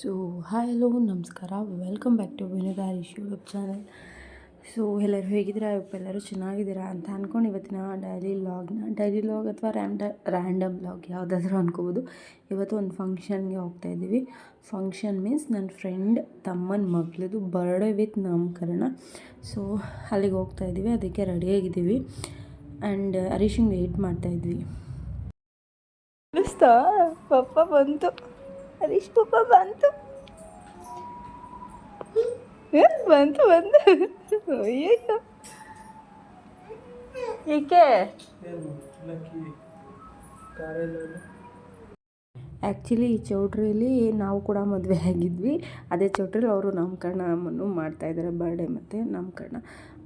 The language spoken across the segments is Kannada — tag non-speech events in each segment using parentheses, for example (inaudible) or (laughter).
ಸೊ ಹಾಯ್ ಹಲೋ ನಮಸ್ಕಾರ. Welcome back to Vinodharish YouTube channel so ಎಲ್ಲರೂ ಹೇಗಿದ್ದೀರಾ? ಎಲ್ಲರೂ ಚೆನ್ನಾಗಿದ್ದೀರಾ ಅಂತ ಅಂದ್ಕೊಂಡು ಇವತ್ತಿನ ಡೈಲಿ ಲಾಗ್ನ ಡೈಲಿ ಲಾಗ್ ಅಥವಾ ರ್ಯಾಂಡ ರ್ಯಾಂಡಮ್ ಲಾಗ್ ಯಾವುದಾದ್ರೂ ಅನ್ಕೋಬೋದು. ಇವತ್ತು ಒಂದು ಫಂಕ್ಷನ್ಗೆ ಹೋಗ್ತಾ ಇದ್ದೀವಿ. ಫಂಕ್ಷನ್ ಮೀನ್ಸ್ ನನ್ನ ಫ್ರೆಂಡ್ ತಮ್ಮನ ಮಗಳದು ಬರ್ಡೇ ವಿತ್ ನಾಮಕರಣ. ಸೊ ಅಲ್ಲಿಗೆ ಹೋಗ್ತಾ ಇದ್ದೀವಿ. ಅದಕ್ಕೆ ರೆಡಿಯಾಗಿದ್ದೀವಿ ಆ್ಯಂಡ್ ಹರೀಶಿಂಗ್ ವೆಯ್ಟ್ ಮಾಡ್ತಾಯಿದ್ವಿ ಪಪ್ಪ ಬಂತು. ಹರೀಶ್ ಪಪ್ಪ ಬಂತು. ಬಂತು ಬಂತು. ಏಕೆ? ಆ್ಯಕ್ಚುಲಿ ಈ ಚೌಟ್ರಿಯಲ್ಲಿ ನಾವು ಕೂಡ ಮದುವೆ ಆಗಿದ್ವಿ. ಅದೇ ಚೌಟ್ರಿಲಿ ಅವರು ನಾಮಕರಣವನ್ನು ಮಾಡ್ತಾಯಿದ್ದಾರೆ ಬರ್ಡೇ ಮತ್ತು ನಾಮಕರಣ.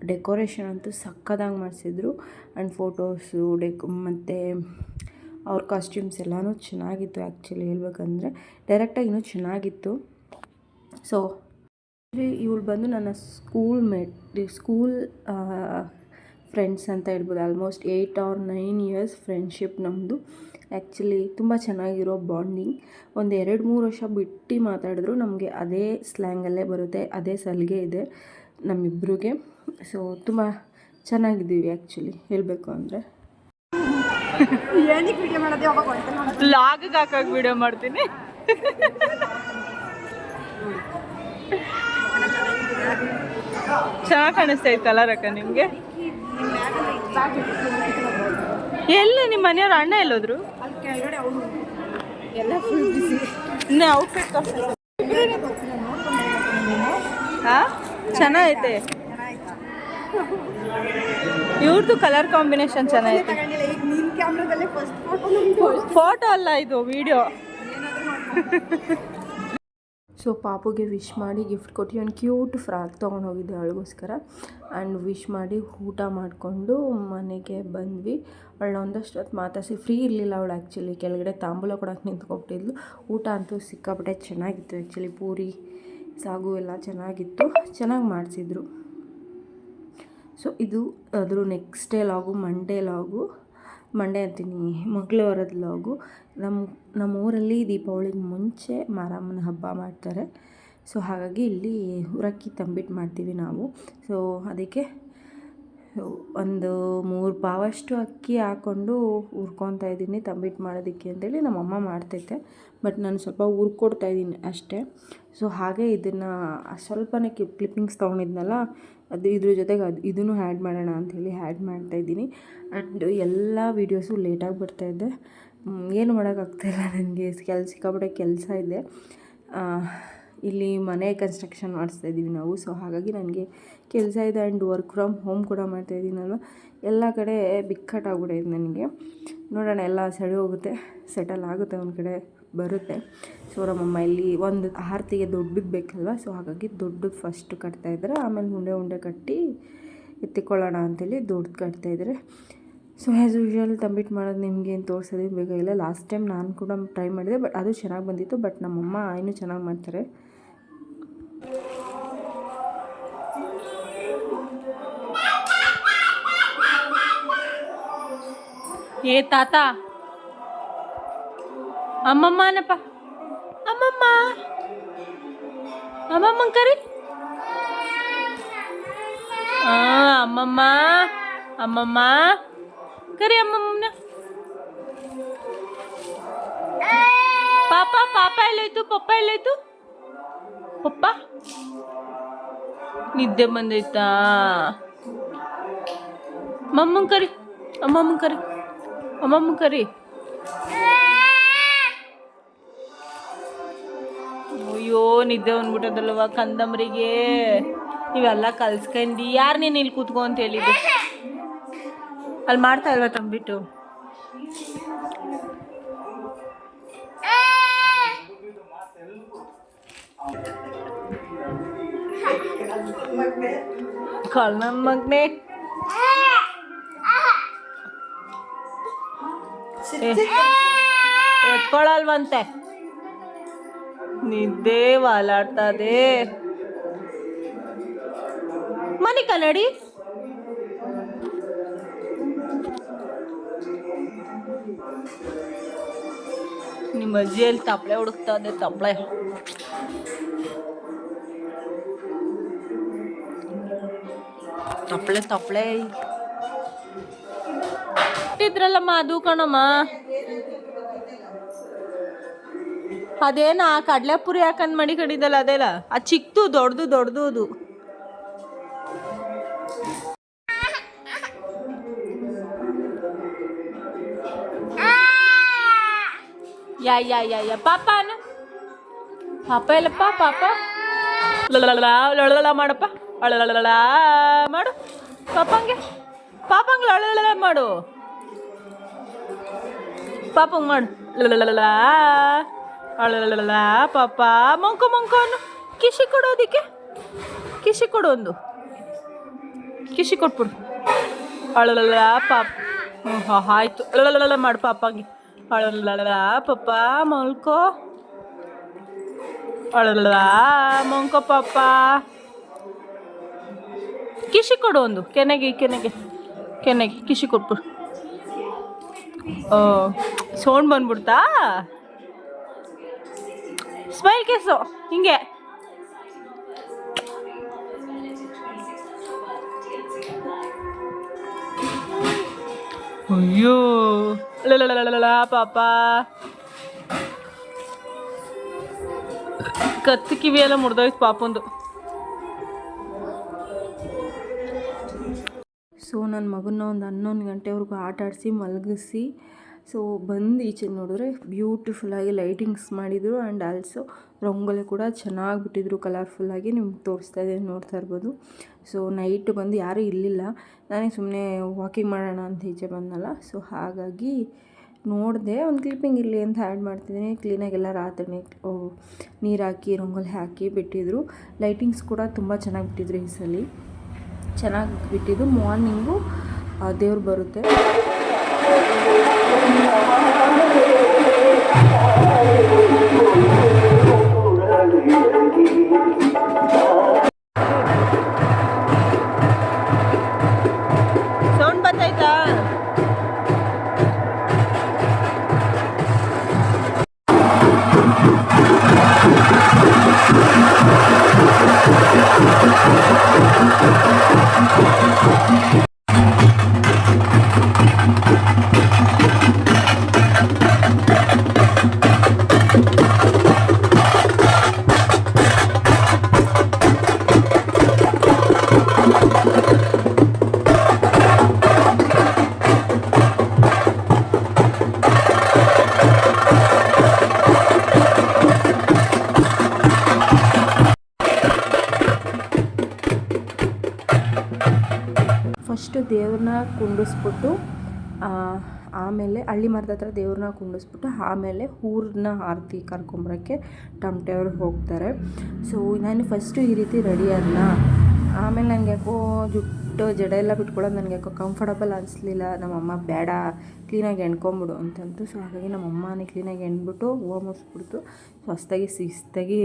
ಡೆಕೋರೇಷನ್ ಅಂತೂ ಸಕ್ಕದಾಗಿ ಮಾಡಿಸಿದ್ರು. ಆ್ಯಂಡ್ ಫೋಟೋಸು ಡೆಕೋ ಮತ್ತು ಅವ್ರ ಕಾಸ್ಟ್ಯೂಮ್ಸ್ ಎಲ್ಲನೂ ಚೆನ್ನಾಗಿತ್ತು ಆ್ಯಕ್ಚುಲಿ ಹೇಳ್ಬೇಕಂದ್ರೆ. ಡೈರೆಕ್ಟಾಗಿ ಇನ್ನೂ ಚೆನ್ನಾಗಿತ್ತು. ಸೊ ಇವಳು ಬಂದು ನನ್ನ ಸ್ಕೂಲ್ ಮೇಟ್ ಸ್ಕೂಲ್ ಫ್ರೆಂಡ್ಸ್ ಅಂತ ಹೇಳ್ಬೋದು. Almost eight or nine years friendship ನಮ್ಮದು ಆ್ಯಕ್ಚುಲಿ ತುಂಬ ಚೆನ್ನಾಗಿರೋ ಬಾಂಡಿಂಗ್ ಒಂದು ಎರಡು ಮೂರು ವರ್ಷ ಬಿಟ್ಟು ಮಾತಾಡಿದ್ರು ನಮಗೆ ಅದೇ ಸ್ಲ್ಯಾಂಗಲ್ಲೇ ಬರುತ್ತೆ, ಅದೇ ಸಲಿಗೆ ಇದೆ ನಮ್ಮಿಬ್ರಿಗೆ. ಸೊ ತುಂಬ ಚೆನ್ನಾಗಿದ್ದೀವಿ ಆ್ಯಕ್ಚುಲಿ ಹೇಳಬೇಕು ಅಂದರೆ. ಲಾಗಿಗೆ ಹಾಕಕ್ಕೆ ವಿಡಿಯೋ ಮಾಡ್ತೀನಿ. ಚೆನ್ನಾಗಿ ಕಾಣಿಸ್ತಾ ಇತ್ತು ಕಲರ್ ಅಕ್ಕ ನಿಮಗೆ? ಎಲ್ಲಿ ನಿಮ್ಮ ಮನೆಯವ್ರ ಅಣ್ಣ ಎಲ್ಲೋದ್ರು? ಔಟ್ಫಿಟ್ ಹಾ? ಚೆನ್ನಾಗೈತೆ. ಇವ್ರದ್ದು ಕಲರ್ ಕಾಂಬಿನೇಷನ್ ಚೆನ್ನಾಗೈತೆ. ಫೋಟೋ ಅಲ್ಲ ಇದು ವಿಡಿಯೋ ಸೊ ಪಾಪುಗೆ ವಿಶ್ ಮಾಡಿ ಗಿಫ್ಟ್ ಕೊಟ್ಟು ಒಂದು ಕ್ಯೂಟ್ ಫ್ರಾಕ್ ತೊಗೊಂಡು ಹೋಗಿದ್ದೆ ಅವಳಿಗೋಸ್ಕರ. ಆ್ಯಂಡ್ ವಿಶ್ ಮಾಡಿ ಊಟ ಮಾಡಿಕೊಂಡು ಮನೆಗೆ ಬಂದ್ವಿ. ಅವಳನ್ನ ಒಂದಷ್ಟು ಹೊತ್ತು ಮಾತಾಡಿಸಿ ಫ್ರೀ ಇರಲಿಲ್ಲ ಅವಳು ಆ್ಯಕ್ಚುಲಿ ಕೆಳಗಡೆ ತಾಂಬೂಲ ಕೊಡೋಕೆ ನಿಂತ್ಕೊಬಿಟ್ಟಿದ್ಲು ಊಟ ಅಂತೂ ಸಿಕ್ಕಾಪಟ್ಟೆ ಚೆನ್ನಾಗಿತ್ತು ಆ್ಯಕ್ಚುಲಿ ಪೂರಿ ಸಾಗು ಎಲ್ಲ ಚೆನ್ನಾಗಿತ್ತು. ಚೆನ್ನಾಗಿ ಮಾಡಿಸಿದ್ರು. ಸೊ ಇದು ಅದ್ರ ನೆಕ್ಸ್ಟ್ ಡೇ ಲಾಗು ಮಂಡೇ ಲಾಗು ಮಂಡೇ ಅಂತೀನಿ ಮಂಗಳವಾರದ ಲಾಗು ನಮ್ಮ ನಮ್ಮ ಊರಲ್ಲಿ ದೀಪಾವಳಿಗೆ ಮುಂಚೆ ಮಾರಮ್ಮನ ಹಬ್ಬ ಮಾಡ್ತಾರೆ. ಸೊ ಹಾಗಾಗಿ ಇಲ್ಲಿ ಹುರಕ್ಕಿ ತಂಬಿಟ್ಟು ಮಾಡ್ತೀವಿ ನಾವು. ಸೊ ಅದಕ್ಕೆ ಒಂದು ಮೂರು ಪಾವಷ್ಟು ಅಕ್ಕಿ ಹಾಕ್ಕೊಂಡು ಹುರ್ಕೊತಾ ಇದ್ದೀನಿ ತಂಬಿಟ್ಟು ಮಾಡೋದಕ್ಕೆ ಅಂತೇಳಿ ನಮ್ಮಮ್ಮ ಮಾಡ್ತೈತೆ. ಬಟ್ ನಾನು ಸ್ವಲ್ಪ ಹುರ್ಕೊಡ್ತಾ ಇದ್ದೀನಿ ಅಷ್ಟೇ. ಸೊ ಹಾಗೆ ಇದನ್ನು ಸ್ವಲ್ಪನೇ ಕ್ಲಿಪ್, ಕ್ಲಿಪ್ಪಿಂಗ್ಸ್ ತೊಗೊಂಡಿದ್ನಲ್ಲ, ಅದು ಇದ್ರ ಜೊತೆಗೆ ಅದು ಇದನ್ನು ಆ್ಯಡ್ ಮಾಡೋಣ ಅಂಥೇಳಿ ಆ್ಯಡ್ ಮಾಡ್ತಾಯಿದ್ದೀನಿ ಆ್ಯಂಡ್ ಎಲ್ಲ ವೀಡಿಯೋಸು ಲೇಟಾಗಿ ಬರ್ತಾಯಿದ್ದೆ ಏನು ಮಾಡೋಕ್ಕಾಗ್ತಾಯಿಲ್ಲ ನನಗೆ ಕೆಲಸ ಸಿಕ್ಕಾಪಟ್ಟೆ ಕೆಲಸ ಇದೆ. ಇಲ್ಲಿ ಮನೆ ಕನ್ಸ್ಟ್ರಕ್ಷನ್ ಮಾಡಿಸ್ತಾ ಇದ್ದೀವಿ ನಾವು. ಸೊ ಹಾಗಾಗಿ ನನಗೆ ಕೆಲಸ ಇದೆ ಆ್ಯಂಡ್ ವರ್ಕ್ ಫ್ರಮ್ ಹೋಮ್ ಕೂಡ ಮಾಡ್ತಾಯಿದ್ದೀನಲ್ವ? ಎಲ್ಲ ಕಡೆ ಬಿಕ್ಕಟ್ಟಾಗ್ಬಿಟ್ಟೈತೆ ನನಗೆ. ನೋಡೋಣ, ಎಲ್ಲ ಸರಿ ಹೋಗುತ್ತೆ, ಸೆಟಲ್ ಆಗುತ್ತೆ, ಒಂದು ಕಡೆ ಬರುತ್ತೆ. ಸೊ ನಮ್ಮಮ್ಮ ಇಲ್ಲಿ ಒಂದು ಆರತಿಗೆ ದೊಡ್ಡದು ಬೇಕಲ್ವ ಸೊ ಹಾಗಾಗಿ ದೊಡ್ಡದು ಫಸ್ಟ್ ಕಟ್ತಾಯಿದ್ದಾರೆ. ಆಮೇಲೆ ಉಂಡೆ ಉಂಡೆ ಕಟ್ಟಿ ಎತ್ತಿಕೊಳ್ಳೋಣ ಅಂತೇಳಿ ದೊಡ್ಡದು ಕಟ್ತಾಯಿದ್ದಾರೆ. ಸೊ ಆ್ಯಸ್ ಯೂಶ್ವಲ್ ತಂಬಿಟ್ಟು ಮಾಡೋದು ನಿಮಗೆ ಏನು ತೋರಿಸೋದೇನು ಬೇಕಾಗಿಲ್ಲ. ಲಾಸ್ಟ್ ಟೈಮ್ ನಾನು ಕೂಡ ಟ್ರೈ ಮಾಡಿದೆ ಬಟ್ ಅದು ಚೆನ್ನಾಗಿ ಬಂದಿತ್ತು. ಬಟ್ ನಮ್ಮಮ್ಮ ಇನ್ನೂ ಚೆನ್ನಾಗಿ ಮಾಡ್ತಾರೆ. ಏ ತಾತ. ಅಮ್ಮಮ್ಮ ಅನಪ್ಪ. ಅಮ್ಮಮ್ಮ. ಅಮ್ಮಮ್ಮ ಕರಿ ಆ, ಅಮ್ಮಮ್ಮ. ಅಮ್ಮಮ್ಮ. ಕರಿ ಅಮ್ಮಮ್ಮನ. ಪಾಪ ಪಾಪ ಎಲ್ಲೋಯ್ತು, ಪಪ್ಪ ಎಲ್ಲೋಯ್ತು. ಪಪ್ಪ. ನಿದ್ದೆ ಬಂದೈತಾ? ಮಮ್ಮನ್ ಕರಿ ಅಮ್ಮಮ್ಮ ಕರಿ. ಅಮ್ಮಮ್ಮ ಕರಿ. ಅಯ್ಯೋ, ನಿದ್ದೆ ಬಂದ್ಬಿಟ್ಟದಲ್ವ ಕಂದಮ್ರಿಗೆ. ನೀವೆಲ್ಲ ಕಲ್ಸ್ಕಂಡಿ. ಯಾರು ನೀನು ಇಲ್ಲಿ ಕೂತ್ಕೊ ಅಂತ ಹೇಳಿದ್ದು? ಅಲ್ಲಿ ಮಾಡ್ತಾ ಇಲ್ವಾ ತಂಬಿಟ್ಟು? ಕಾಲ್ ನನ್ನ ಎತ್ಕೊಳಲ್ವಂತೆ ನಿದ್ದೆ ವಾಲಾಡ್ತದೆ ಮನಿ ಕನ್ನಡಿ ನಿಮ್ಮ ನಿಮ್ಮ ಅಜ್ಜಿಯಲ್ಲಿ ತಪ್ಪಳೆ ಹುಡುಕ್ತಾ ಇದೆ ತಪ್ಪಳೆ ತಪ್ಪಳೆ ತಪ್ಪಳೆ ಇದ್ರಲ್ಲಮ್ಮ ಅದು ಕಣಮ್ಮ. ಅದೇನ ಕಡ್ಲೆಪುರಿ ಹಾಕಂದ್ ಮಡಿ ಕಡಿದಲ್ಲ ಅದೆಲ್ಲ? ಆ ಚಿಕ್ಕದು ದೊಡ್ಡದು ದೊಡ್ಡದು ಅದು ಯಾ ಯಾ ಯಾ ಯಾ, ಪಾಪ ಪಾಪ ಇಲ್ಲಪ್ಪ ಪಾಪ. ಲಳಲಳ ಮಾಡಪ್ಪ. ಅಳಲಳ ಮಾಡು. ಪಾಪಂಗೆ. ಪಾಪಂಗೆ ಅಳಲಳ ಮಾಡು. ಪಾಪಂಗೆ ಮಾಡು. ಅಳಲಳ ಪಾಪ. ಮಂಕು ಮಂಕು ಅನ್ನು. ಕಿಶಿ ಕೊಡು ಕಿಶಿ ಕೊಡು ಒಂದು. ಕಿಶಿ ಕೊಟ್ಬಿಡು. ಅಳಲಳ ಪಾಪ. ಹ್ಞೂ ಹಾಂ, ಆಯ್ತು. ಮಾಡು ಪಾಪಂಗೆ. ಅಳಲಳ ಪಾಪ. ಮಲ್ಕೋ ಅಳಲಳ ಮಂಕೋ, ಪಾಪ. ಕಿಶಿ ಕೊಡು ಒಂದು. ಕೆನೆಗೆ ಕೆನೆಗೆ. ಕೆನೆಗೆ. ಕಿಶಿ ಕೊಟ್ಬಿಡು. ಸೌಂಡ್ ಬಂದ್ಬಿಡ್ತಾ? ಸ್ಮೈಲ್ ಕೇಸು ಹಿಂಗೆ. ಅಯ್ಯೋ ಲಲಲಲಲಲ ಪಾಪ. ಕತ್ತು ಎಲ್ಲ ಮುರಿದೋಯ್ತು ಪಾಪಂದು. ನನ್ನ ಮಗನ್ನ ಒಂದು ಹನ್ನೊಂದು ಗಂಟೆವರೆಗೂ ಆಟ ಆಡಿಸಿ ಮಲಗಿಸಿ ಸೊ ಬಂದು ಈಚೆ ನೋಡಿದ್ರೆ ಬ್ಯೂಟಿಫುಲ್ಲಾಗಿ ಲೈಟಿಂಗ್ಸ್ ಮಾಡಿದರು ಆ್ಯಂಡ್ ಆಲ್ಸೋ ರಂಗೋಲಿ ಕೂಡ ಚೆನ್ನಾಗಿ ಬಿಟ್ಟಿದ್ರು ಕಲರ್ಫುಲ್ಲಾಗಿ ನಿಮ್ಗೆ ತೋರಿಸ್ತಾ ಇದ್ದೀನಿ ನೋಡ್ತಾ ಇರ್ಬೋದು. ಸೊ ನೈಟ್ ಬಂದು ಯಾರೂ ಇರಲಿಲ್ಲ ನಾನೇ ಸುಮ್ಮನೆ ವಾಕಿಂಗ್ ಮಾಡೋಣ ಅಂತ ಈಚೆ ಬಂದಲ್ಲ ಸೊ ಹಾಗಾಗಿ ನೋಡಿದೆ ಒಂದು ಕ್ಲಿಪ್ಪಿಂಗ್ ಇರಲಿ ಅಂತ ಆ್ಯಡ್ ಮಾಡ್ತಿದ್ದೀನಿ. ಕ್ಲೀನಾಗೆಲ್ಲ ರಾತ್ರಿ ನೀರು ಹಾಕಿ, ರಂಗೋಲಿ ಹಾಕಿ ಬಿಟ್ಟಿದ್ರು. ಲೈಟಿಂಗ್ಸ್ ಕೂಡ ತುಂಬ ಚೆನ್ನಾಗಿ ಬಿಟ್ಟಿದ್ರು ಈ ಸಲ. ಚೆನ್ನಾಗಿ ಬಿಟ್ಟಿದ್ದು. ಮಾರ್ನಿಂಗು ದೇವ್ರು ಬರುತ್ತೆ. ಫಸ್ಟು ದೇವ್ರನ್ನ ಕುಂಡಿಸ್ಬಿಟ್ಟು ಆಮೇಲೆ ಹಳ್ಳಿ ಮರದ ಹತ್ರ ದೇವ್ರನ್ನ ಕುಂಡಿಸ್ಬಿಟ್ಟು ಆಮೇಲೆ ಊರನ್ನ ಆರತಿ ಕರ್ಕೊಂಬರೋಕ್ಕೆ ಟಮಟೆಯವ್ರು ಹೋಗ್ತಾರೆ. ಸೊ ನಾನು ಫಸ್ಟು ಈ ರೀತಿ ರೆಡಿ ಅಲ್ಲ ಆಮೇಲೆ ನನಗೆ ಯಾಕೋ ಜುಟ್ಟು, ಜಡ ಎಲ್ಲ ಬಿಟ್ಕೊಳ್ಳೋದು ನನಗೆ ಯಾಕೋ ಕಂಫರ್ಟಬಲ್ ಅನಿಸ್ಲಿಲ್ಲ. ನಮ್ಮಮ್ಮ ಬೇಡ ಕ್ಲೀನಾಗಿ ಎಣ್ಕೊಂಬಿಡು ಅಂತಂತು. ಸೊ ಹಾಗಾಗಿ ನಮ್ಮಮ್ಮನೇ ಕ್ಲೀನಾಗಿ ಎಣ್ಬಿಟ್ಟು, ಹೂವು ಮುಸ್ಬಿಡ್ತು ಸೊ ಹೊಸ್ದಾಗಿ, ಶಿಸ್ತಾಗಿ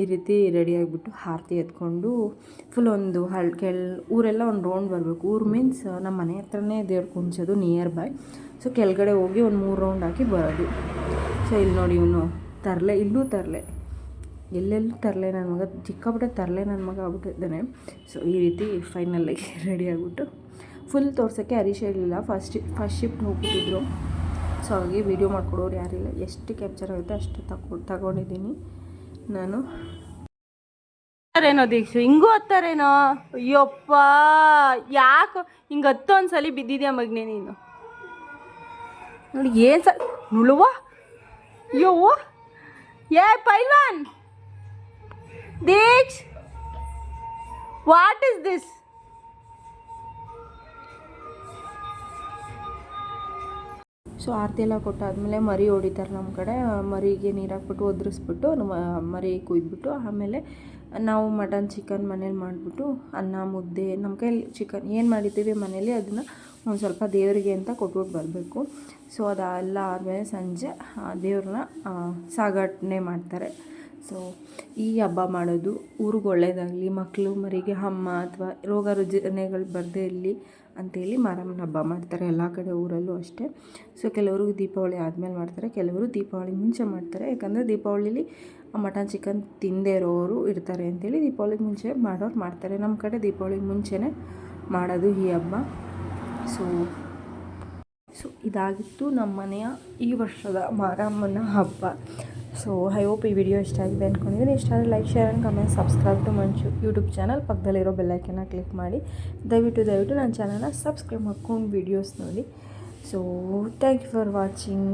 ಈ ರೀತಿ ರೆಡಿ ಆಗಿಬಿಟ್ಟು ಆರತಿ ಎತ್ಕೊಂಡು ಫುಲ್ ಒಂದು ಹಳ್ ಕೆಲ್, ಊರೆಲ್ಲ ಒಂದು ರೌಂಡ್ ಬರಬೇಕು. ಊರು ಮೀನ್ಸ್ ನಮ್ಮ ಮನೆ ಹತ್ರನೇ ದೇವ್ರು ಕುಂಚೋದು ನಿಯರ್ ಬೈ ಸೊ ಕೆಳಗಡೆ ಹೋಗಿ ಒಂದು ಮೂರು ರೌಂಡ್ ಹಾಕಿ ಬರೋದು. ಸೊ ಇಲ್ಲಿ ನೋಡಿ ಇವನು ತರಲೆ, ಇಲ್ಲೂ ತರಲೆ. ಎಲ್ಲೆಲ್ಲೂ ತರಲೆ ನನ್ನ ಮಗ. ಚಿಕ್ಕಬಿಟ್ಟೆ ತರಲೆ ನನ್ನ ಮಗ ಆಗ್ಬಿಟ್ಟಿದ್ದಾನೆ. ಸೊ ಈ ರೀತಿ ಫೈನಲಾಗಿ ರೆಡಿ ಆಗಿಬಿಟ್ಟು (laughs) ಫುಲ್ ತೋರ್ಸೋಕ್ಕೆ ಹರೀಶ ಇರಲಿಲ್ಲ. ಫಸ್ಟ್ ಫಸ್ಟ್ ಶಿಫ್ಟ್ ಹೋಗ್ಬಿಟ್ಟಿದ್ರು. ಸೊ ಹಾಗಾಗಿ ವೀಡಿಯೋ ಮಾಡ್ಕೊಡೋರು ಯಾರಿಲ್ಲ. ಎಷ್ಟು ಕ್ಯಾಪ್ಚರ್ ಆಗುತ್ತೆ ಅಷ್ಟು ತಗೊ ತಗೊಂಡಿದ್ದೀನಿ. ನಾನು. ಏನೋ ದೀಕ್ಷು? ಹಿಂಗೂ ಹತ್ತಾರೇನೋ? ಅಯ್ಯಪ್ಪ! ಯಾಕೆ ಹಿಂಗೆ ಸಲ ಬಿದ್ದಿದ್ಯಾ ಮಗ್ನೆ ನೀನು? ನೋಡಿ, ಏನು ಸ ನುಳುವ? ಅಯ್ಯೋ ಏ, ಪೈಲ್ವಾನ್! Deeksh! What is this so ಆರತಿ ಎಲ್ಲ ಕೊಟ್ಟಾದಮೇಲೆ ಮರಿ ಹೊಡಿತಾರೆ ನಮ್ಮ ಕಡೆ. ಮರಿಗೆ ನೀರು ಹಾಕ್ಬಿಟ್ಟು ಒದ್ರಿಸ್ಬಿಟ್ಟು ಮರಿ ಕುಯ್ದುಬಿಟ್ಟು, ಆಮೇಲೆ ನಾವು ಮಟನ್, ಚಿಕನ್ ಮನೇಲಿ ಮಾಡಿಬಿಟ್ಟು ಅನ್ನ, ಮುದ್ದೆ ನಮ್ಮ ಕೈಯಲ್ಲಿ ಚಿಕನ್ ಏನು ಮಾಡಿದ್ದೀವಿ ಮನೇಲಿ ಅದನ್ನು ಒಂದು ಸ್ವಲ್ಪ ದೇವರಿಗೆ ಅಂತ ಕೊಟ್ಬಿಟ್ಟು ಬರಬೇಕು. ಸೊ ಅದೆಲ್ಲ ಆದಮೇಲೆ ಸಂಜೆ ದೇವ್ರನ್ನ ಸಾಗಾಟನೆ ಮಾಡ್ತಾರೆ. ಸೊ ಈ ಹಬ್ಬ ಮಾಡೋದು ಊರಿಗೆ ಒಳ್ಳೆಯದಾಗಲಿ ಮಕ್ಕಳು ಮರಿಗೆ, ಅಮ್ಮ ಅಥವಾ ರೋಗ ರುಜಿನಗಳು ಬರದೇ ಇರಲಿ ಅಂತೇಳಿ ಮಾರಮ್ಮನ ಹಬ್ಬ ಮಾಡ್ತಾರೆ ಎಲ್ಲ ಕಡೆ ಊರಲ್ಲೂ ಅಷ್ಟೇ. ಸೊ ಕೆಲವರು ದೀಪಾವಳಿ ಆದಮೇಲೆ ಮಾಡ್ತಾರೆ, ಕೆಲವರು ದೀಪಾವಳಿ ಮುಂಚೆ ಮಾಡ್ತಾರೆ. ಯಾಕಂದರೆ ದೀಪಾವಳಿಲಿ ಮಟನ್, ಚಿಕನ್ ತಿಂದೇ ಇರೋರು ಇರ್ತಾರೆ ಅಂತೇಳಿ ದೀಪಾವಳಿಗೆ ಮುಂಚೆ ಮಾಡೋರು ಮಾಡ್ತಾರೆ. ನಮ್ಮ ಕಡೆ ದೀಪಾವಳಿಗೆ ಮುಂಚೆನೇ ಮಾಡೋದು ಈ ಹಬ್ಬ. ಸೊ ಸೊ ಇದಾಗಿತ್ತು ನಮ್ಮ ಮನೆಯ ಈ ವರ್ಷದ ಮಾರಮ್ಮನ ಹಬ್ಬ. ಸೊ ಐ ಹೋಪ್ ಈ ವಿಡಿಯೋ ಇಷ್ಟ ಆಗಿದೆ ಅಂದ್ಕೊಂಡಿದ್ದೀನಿ ಇಷ್ಟ ಆದರೆ like share and comment subscribe to Manchu YouTube channel ಪಕ್ಕದಲ್ಲಿರೋ ಬೆಲ್ಲೈಕನ್ನ ಕ್ಲಿಕ್ ಮಾಡಿ. ದಯವಿಟ್ಟು ದಯವಿಟ್ಟು ನನ್ನ ಚಾನಲ್ನ ಸಬ್ಸ್ಕ್ರೈಬ್ ಮಾಡ್ಕೊಂಡು ವೀಡಿಯೋಸ್ ನೋಡಿ. So thank you for watching